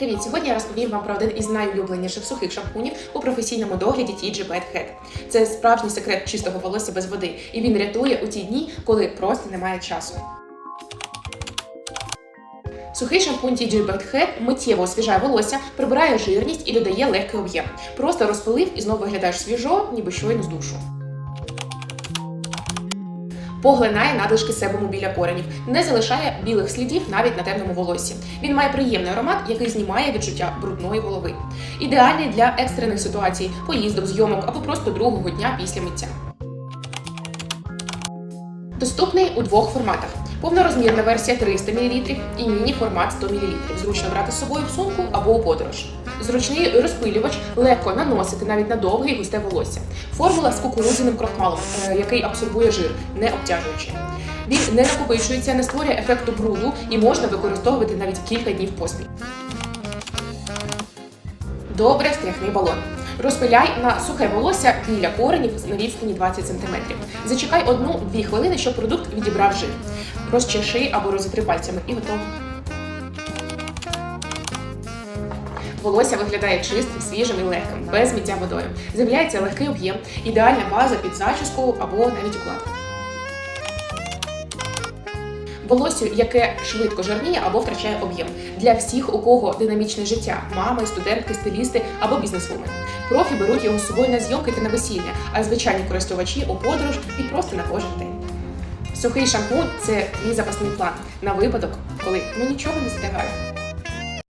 Привіт! Сьогодні я розповім вам про один із найулюбленіших сухих шампунів у професійному догляді TG Bad Head. Це справжній секрет чистого волосся без води, і він рятує у ті дні, коли просто немає часу. Сухий шампунь TG Bad Head миттєво освіжає волосся, прибирає жирність і додає легкий об'єм. Просто розпилив і знову виглядаєш свіжо, ніби щойно з душу. Поглинає надлишки себуму біля коренів, не залишає білих слідів навіть на темному волосі. Він має приємний аромат, який знімає відчуття брудної голови. Ідеальний для екстрених ситуацій, поїздок, зйомок або просто другого дня після миття. Доступний у двох форматах: повнорозмірна версія 300 мл і міні-формат 100 мл. Зручно брати з собою в сумку або у подорож. Зручний розпилювач легко наносити навіть на довге і густе волосся. Формула з кукурудзяним крохмалом, е, який абсорбує жир, не обтяжуючи. Він не накопичується, не створює ефекту бруду і можна використовувати навіть кілька днів поспіль. Добре стряхний балон. Розпиляй на сухе волосся біля коренів на відстані 20 см. Зачекай 1-2 хвилини, щоб продукт відібрав жир. Розчеши або розітри пальцями і готово. Волосся виглядає чистим, свіжим і легким, без миття водою. З'являється легкий об'єм, ідеальна база під зачіску або навіть укладку. Волосю, яке швидко жирніє або втрачає об'єм для всіх, у кого динамічне життя мами, студентки, стилісти або бізнесвумен. Профі беруть його з собою на зйомки та на весілля, а звичайні користувачі у подорож і просто на кожен день. Сухий шампунь це твій запасний план на випадок, коли ну нічого не встигає.